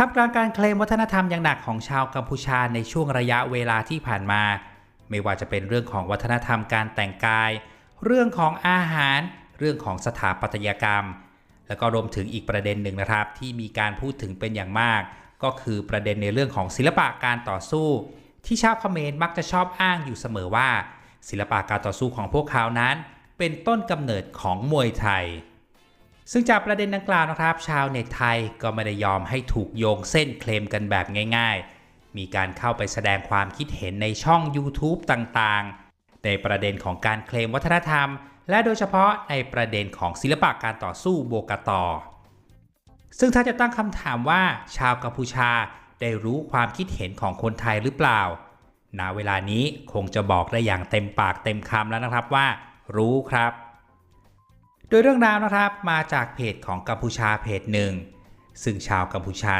ทับกลางการเคลมวัฒนธรรมอย่างหนักของชาวกัมพูชาในช่วงระยะเวลาที่ผ่านมา ไม่ว่าจะเป็นเรื่องของวัฒนธรรมการแต่งกาย เรื่องของอาหาร เรื่องของสถาปัตยกรรม แล้วก็รวมถึงอีกประเด็นหนึ่งนะครับ ที่มีการพูดถึงเป็นอย่างมาก ก็คือประเด็นในเรื่องของศิลปะการต่อสู้ ที่ชาวเขมรมักจะชอบอ้างอยู่เสมอว่า ศิลปะการต่อสู้ของพวกเขานั้น เป็นต้นกำเนิดของมวยไทย ซึ่งจากประเด็นดังกล่าวนะครับ ชาวเน็ตไทยก็ไม่ได้ยอมให้ถูกโยงเส้นเคลมกันแบบง่าย ๆ มีการเข้าไปแสดงความคิดเห็นในช่อง YouTube ต่างๆ ในประเด็นของการเคลมวัฒนธรรม และโดยเฉพาะในประเด็นของศิลปะการต่อสู้โบกตอซึ่งถ้าจะตั้งคำถามว่าชาวกัมพูชาได้รู้ความคิดเห็นของคนไทยหรือเปล่า ณ เวลานี้คงจะบอกได้อย่างเต็มปากเต็มคำแล้วนะครับว่า รู้ครับ โดยเรื่องราวนะครับมาจากเพจของกัมพูชาเพจหนึ่งซึ่งชาวกัมพูชา